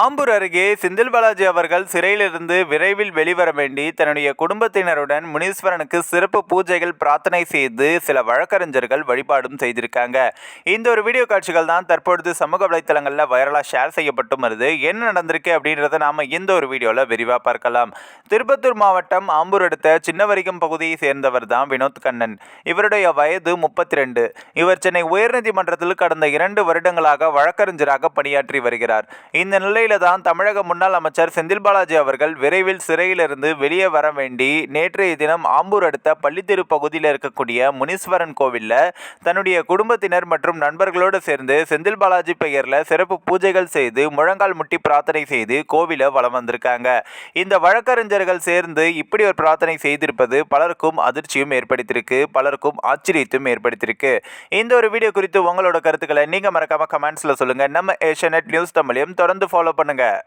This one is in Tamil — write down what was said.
ஆம்பூர் அருகே செந்தில் பாலாஜி அவர்கள் சிறையிலிருந்து விரைவில் வெளிவர வேண்டி தன்னுடைய குடும்பத்தினருடன் முனீஸ்வரனுக்கு சிறப்பு பூஜைகள் பிரார்த்தனை செய்து சில வழக்கறிஞர்கள் வழிபாடும் செய்திருக்காங்க. இந்த ஒரு வீடியோ காட்சிகள் தான் தற்பொழுது சமூக வலைத்தளங்களில் வைரலாக ஷேர் செய்யப்பட்டும் வருது. என்ன நடந்திருக்கு அப்படின்றத நாம் இந்த ஒரு வீடியோவில் விரிவாக பார்க்கலாம். திருப்பத்தூர் மாவட்டம் ஆம்பூர் அடுத்த சின்னவரிகம் பகுதியை சேர்ந்தவர் தான் வினோத் கண்ணன். இவருடைய வயது முப்பத்தி ரெண்டு இவர் சென்னை உயர்நீதிமன்றத்தில் கடந்த இரண்டு வருடங்களாக வழக்கறிஞராக பணியாற்றி வருகிறார். இந்த நிலை நிலையில தான் தமிழக முன்னாள் அமைச்சர் செந்தில் பாலாஜி அவர்கள் விரைவில் சிறையிலிருந்து வெளியே வர வேண்டி நேற்றைய தினம் ஆம்பூர் அடுத்த பள்ளித்தெரு பகுதியில் இருக்கக்கூடிய முனீஸ்வரன் கோவிலில் தன்னுடைய குடும்பத்தினர் மற்றும் நண்பர்களோடு சேர்ந்து செந்தில் பாலாஜி பெயரில் சிறப்பு பூஜைகள் செய்து முழங்கால் முட்டி பிரார்த்தனை செய்து கோவிலை வலம் வந்திருக்காங்க. இந்த வழக்கறிஞர்கள் சேர்ந்து இப்படி ஒரு பிரார்த்தனை செய்திருப்பது பலருக்கும் அதிர்ச்சியும் ஏற்படுத்தியிருக்கு பலருக்கும் ஆச்சரியத்தையும் ஏற்படுத்தியிருக்கு. இந்த ஒரு வீடியோ குறித்து உங்களோட கருத்துக்களை நீங்கள் மறக்காம கமெண்ட்ஸில் சொல்லுங்கள் நம்ம ஏஷியநெட் நியூஸ் தமிழையும் தொடர்ந்து ஃபாலோ பண்ணுங்கள்